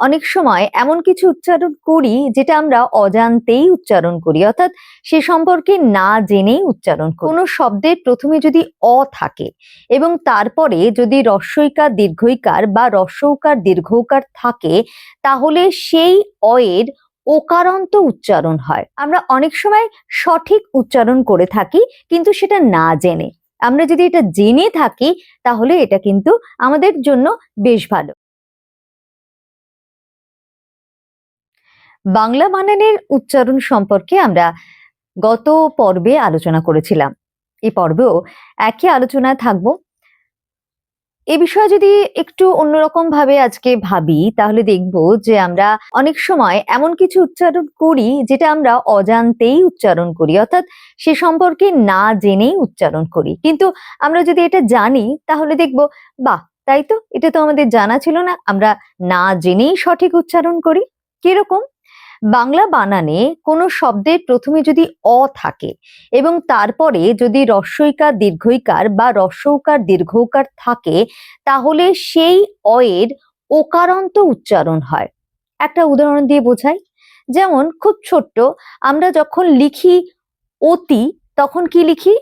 অনেক সময় এমন কিছু উচ্চারণ করি যেটা আমরা অজান্তেই উচ্চারণ করি। অর্থাৎ সে সম্পর্কে না জেনেই উচ্চারণ করি। কোনো শব্দের প্রথমে যদি অ থাকে এবং তারপরে যদি রস্বইকার দীর্ঘইকার বা রস্যৌকার দীর্ঘৌকার থাকে, তাহলে সেই অয়ের ওকারান্ত উচ্চারণ হয়। আমরা অনেক সময় সঠিক উচ্চারণ করে থাকি কিন্তু সেটা না জেনে। আমরা যদি এটা জেনে থাকি, তাহলে এটা কিন্তু আমাদের জন্য বেশ ভালো। বাংলা বানানের উচ্চারণ সম্পর্কে আমরা গত পর্বে আলোচনা করেছিলাম। এই পর্বেও একই আলোচনায় থাকব। এ বিষয়ে যদি একটু অন্যরকম ভাবে আজকে ভাবি, তাহলে দেখব যে আমরা অনেক সময় এমন কিছু উচ্চারণ করি যেটা আমরা অজান্তেই উচ্চারণ করি, অর্থাৎ সে সম্পর্কে না জেনেই উচ্চারণ করি। কিন্তু আমরা যদি এটা জানি, তাহলে দেখব, বাহ, তাই তো, এটা তো আমাদের জানা ছিল না, আমরা না জেনেই সঠিক উচ্চারণ করি। কীরকম? বাংলা বানানে কোনো শব্দের প্রথমে যদি অ থাকে এবং তারপরে যদি রস্বইকার দীর্ঘইকার বা রস্যৌকার দীর্ঘৌকার থাকে, তাহলে সেই অয়ের ওকারান্ত উচ্চারণ হয়। একটা উদাহরণ দিয়ে বোঝাই। যেমন খুব ছোট্ট, আমরা যখন লিখি অতি, তখন কি লিখি?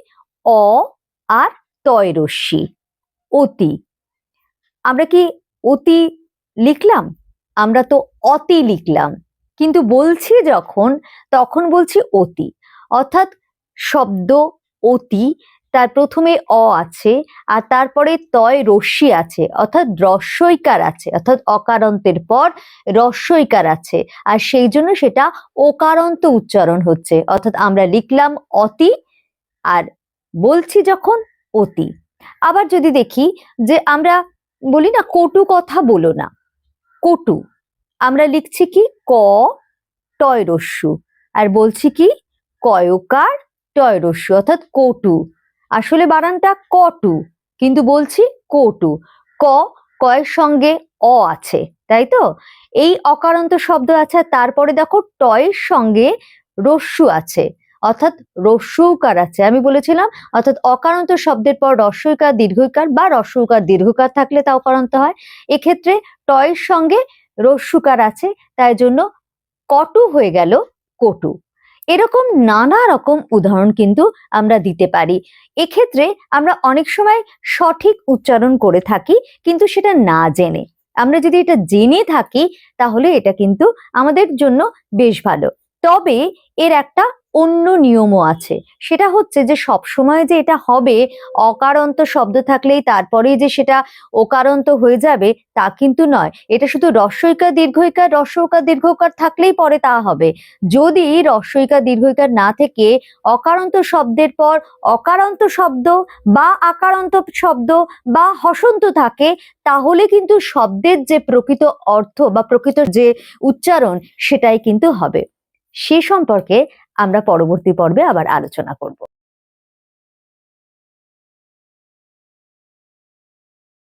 অ আর তয় রশ্মি, অতি। আমরা কি অতি লিখলাম? আমরা তো অতি লিখলাম। কিন্তু বলছি যখন, তখন বলছি অতি। অর্থাৎ শব্দ অতি, তার প্রথমে অ আছে, আর তারপরে তয় রস্যি আছে, অর্থাৎ রস্যইকার আছে, অর্থাৎ অকারান্তের পর রস্যইকার আছে, আর সেই জন্য সেটা ওকারান্ত উচ্চারণ হচ্ছে, অর্থাৎ আমরা লিখলাম অতি, আর বলছি যখন অতি। আবার যদি দেখি যে আমরা বলি না কটু কথা বলো না, কটু। আমরা লিখছি কি? ক টয় রস্যু। আর বলছি কি? কয়কার টয় রস্যু, অর্থাৎ কটু। আসলে বানানটা কটু, কিন্তু বলছি কটু। ক, কয়ের সঙ্গে অ আছে, তাই তো? এই অকারান্ত শব্দ আছে তারপরে দেখো টয়ের সঙ্গে রস্যু আছে, অর্থাৎ রস্যৌকার আছে। আমি বলেছিলাম, অর্থাৎ অকারান্ত শব্দের পর রস্যইকার দীর্ঘইকার বা রস্যৌকার, দীর্ঘকার থাকলে তা অকারান্ত হয়। এক্ষেত্রে টয়ের সঙ্গে রস্যুকার আছে, তাই জন্য কটু হয়ে গেল কটু। এরকম নানা রকম উদাহরণ কিন্তু আমরা দিতে পারি। এক্ষেত্রে আমরা অনেক সময় সঠিক উচ্চারণ করে থাকি, কিন্তু সেটা না জেনে। আমরা যদি এটা জেনে থাকি, তাহলে এটা কিন্তু আমাদের জন্য বেশ ভালো। তবে এর একটা অন্য নিয়মও আছে। সেটা হচ্ছে যে সব সময় যে এটা হবে, অকারন্ত শব্দ থাকলেই তারপরেই যে সেটা ওকারান্ত হয়ে যাবে, তা কিন্তু নয়। এটা শুধু রস্বইকার দীর্ঘইকার রস্যকার দীর্ঘকার থাকলেই পরে তা হবে। যদি রস্বইকার দীর্ঘইকার না থেকে অকারন্ত শব্দের পর অকারান্ত শব্দ বা আকারান্ত শব্দ বা হসন্ত থাকে, তাহলে কিন্তু শব্দের যে প্রকৃত অর্থ বা প্রকৃত যে উচ্চারণ, সেটাই কিন্তু হবে। সে সম্পর্কে আমরা পরবর্তী পর্বে আবার আলোচনা করব।